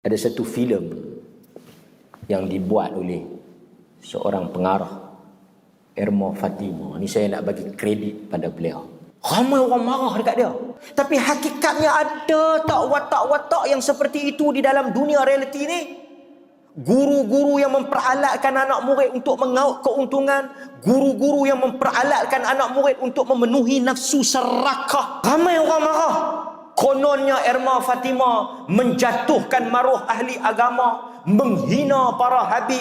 Ada satu filem yang dibuat oleh seorang pengarah Erma Fatima. Ni saya nak bagi kredit pada beliau. Ramai orang marah dekat dia. Tapi hakikatnya ada tak watak-watak yang seperti itu di dalam dunia realiti ni? Guru-guru yang memperalatkan anak murid untuk mengaut keuntungan. Guru-guru yang memperalatkan anak murid untuk memenuhi nafsu serakah. Ramai orang marah. Kononnya Erma Fatima menjatuhkan maruh ahli agama. Menghina para habib.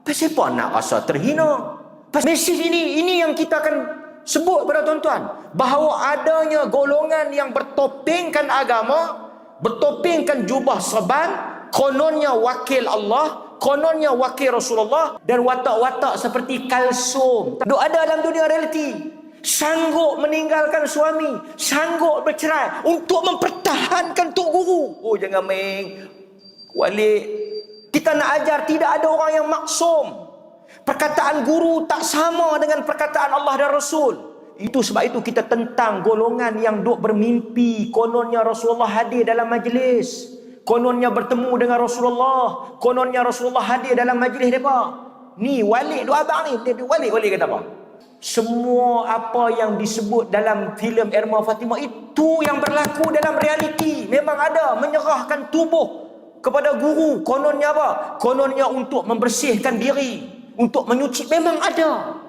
Pasal apa nak rasa terhina? Pasal mesej ini, ini yang kita akan sebut pada tuan-tuan. Bahawa adanya golongan yang bertopengkan agama. Bertopengkan jubah serban kononnya wakil Allah, kononnya wakil Rasulullah dan watak-watak seperti kalsum. Duk ada dalam dunia realiti. Sanggup meninggalkan suami, sanggup bercerai untuk mempertahankan tok guru. Oh jangan main. Walik. Kita nak ajar tidak ada orang yang maksum. Perkataan guru tak sama dengan perkataan Allah dan Rasul. Itu sebab itu kita tentang golongan yang duk bermimpi kononnya Rasulullah hadir dalam majlis. Kononnya bertemu dengan Rasulullah. Kononnya Rasulullah hadir dalam majlis mereka. Ni walik dua abang ni. Dia walik, walik kata apa? Semua apa yang disebut dalam filem Erma Fatimah itu yang berlaku dalam realiti. Memang ada menyerahkan tubuh kepada guru. Kononnya apa? Kononnya untuk membersihkan diri. Untuk menyuci. Memang ada.